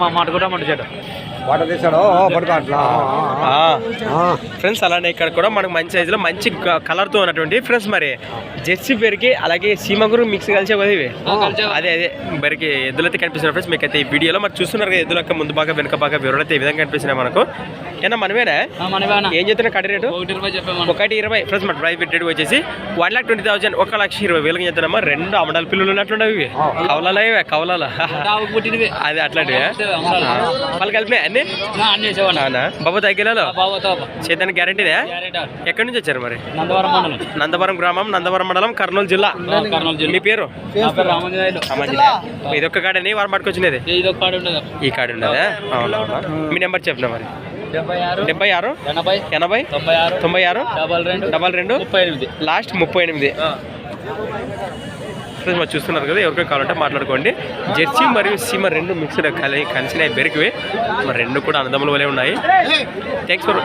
మా మాట కూడా మాట చేయడం వాటర్ తీసాడు? పడుకో అట్లా. ఫ్రెండ్స్ అలానే ఇక్కడ కూడా మనకు మంచి సైజులో మంచి కలర్తో ఉన్నటువంటి ఫ్రెండ్స్ మరి. జెర్సీ బెరికి అలాగే సీమగురు మిక్స్ కలిసే కదా ఇవి? అదే అదే. బెరికి ఎద్దులైతే కనిపిస్తున్నారు ఫ్రెండ్స్ మీకు అయితే ఈ వీడియోలో మరి చూస్తున్నారు కదా ఎద్దుల యొక్క ముందు బాగా వెనుక బాగా వివరాలు ఈ విధంగా కనిపిస్తున్నాయి మనకు. ఏనా మనమేనా? మనవేనా ఏం చెప్తున్నా కడి రేటు? ఒకటి ఇరవై ఫ్రెండ్స్ మన ప్రైస్ రేట్ వచ్చేసి వన్ లాక్ ట్వంటీ థౌసండ్ ఒక లక్ష ఇరవై వేలకి చెప్తున్నామా? రెండు అమడాల పిల్లలు ఉన్నట్లుండవు ఇవి. కవలాలా కవలాలా. అదే అట్లాంటివే. వాళ్ళు కలిపినాయి? అన్ని? అవునా? బాబు తగ్గిలలో? ఎక్కడి నుంచి వచ్చారు మరి? నందవరం మండలం. నందవరం గ్రామం నందవరం మండలం కర్నూలు జిల్లా. కర్నూలు జిల్లా. మీ పేరు? ఇది ఒక్క కాడని? వారు పట్టుకొచ్చినది కాడు ఉండదు. ఈ కాడ ఉన్నదా అవునవునా మీ నెంబర్ చెప్పిన మరి? డెబ్బై ఆరు ఎనభై తొంభై ఆరు తొంభై ఆరు డబల్ రెండు డబల్ రెండు ముప్పై ఎనిమిది. లాస్ట్ ముప్పై ఎనిమిది. ఫ్రెండ్స్ మరి చూస్తున్నారు కదా ఎవరికైనా కావాలంటే మాట్లాడుకోండి. జెర్సీ మరియు సీమ రెండు మిక్స్డ్ కలిసినాయి బెరికివి. మరి రెండు కూడా అన్నదమ్ముల వలె ఉన్నాయి. Thanks for